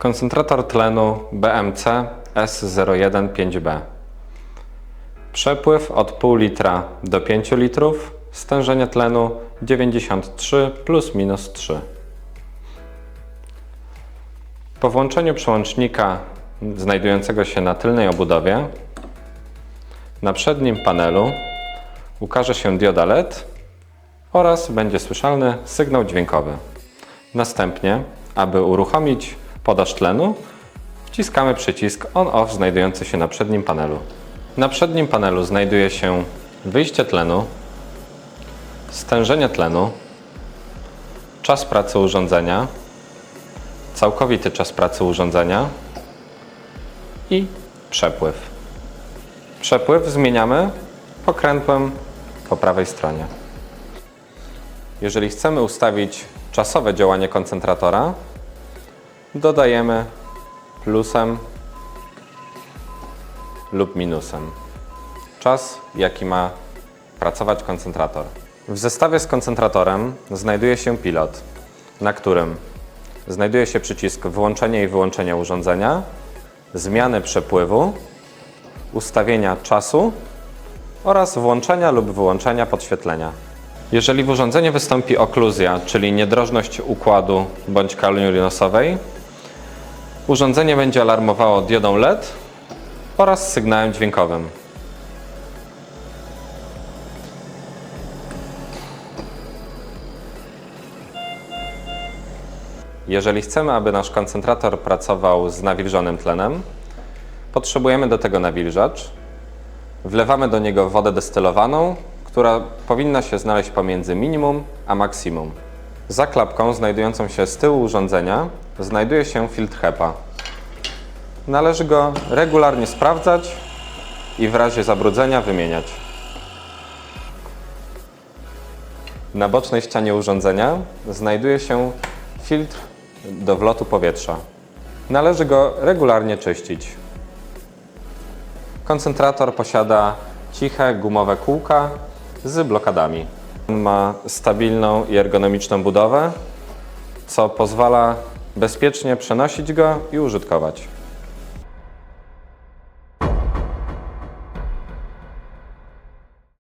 Koncentrator tlenu BMC S015B. Przepływ od pół litra do 5 litrów. Stężenie tlenu 93 plus minus 3. Po włączeniu przełącznika znajdującego się na tylnej obudowie na przednim panelu ukaże się dioda LED oraz będzie słyszalny sygnał dźwiękowy. Następnie, aby uruchomić podaż tlenu, wciskamy przycisk On-Off znajdujący się na przednim panelu. Na przednim panelu znajduje się wyjście tlenu, stężenie tlenu, czas pracy urządzenia, całkowity czas pracy urządzenia i przepływ. Przepływ zmieniamy pokrętłem po prawej stronie. Jeżeli chcemy ustawić czasowe działanie koncentratora, dodajemy plusem lub minusem czas, jaki ma pracować koncentrator. W zestawie z koncentratorem znajduje się pilot, na którym znajduje się przycisk włączenie i wyłączenie urządzenia, zmiany przepływu, ustawienia czasu oraz włączenia lub wyłączenia podświetlenia. Jeżeli w urządzeniu wystąpi okluzja, czyli niedrożność układu bądź kali nosowej, urządzenie będzie alarmowało diodą LED oraz sygnałem dźwiękowym. Jeżeli chcemy, aby nasz koncentrator pracował z nawilżonym tlenem, potrzebujemy do tego nawilżacz. Wlewamy do niego wodę destylowaną, która powinna się znaleźć pomiędzy minimum a maksimum. Za klapką znajdującą się z tyłu urządzenia znajduje się filtr HEPA. Należy go regularnie sprawdzać i w razie zabrudzenia wymieniać. Na bocznej ścianie urządzenia znajduje się filtr do wlotu powietrza. Należy go regularnie czyścić. Koncentrator posiada ciche gumowe kółka z blokadami. Ma stabilną i ergonomiczną budowę, co pozwala bezpiecznie przenosić go i użytkować.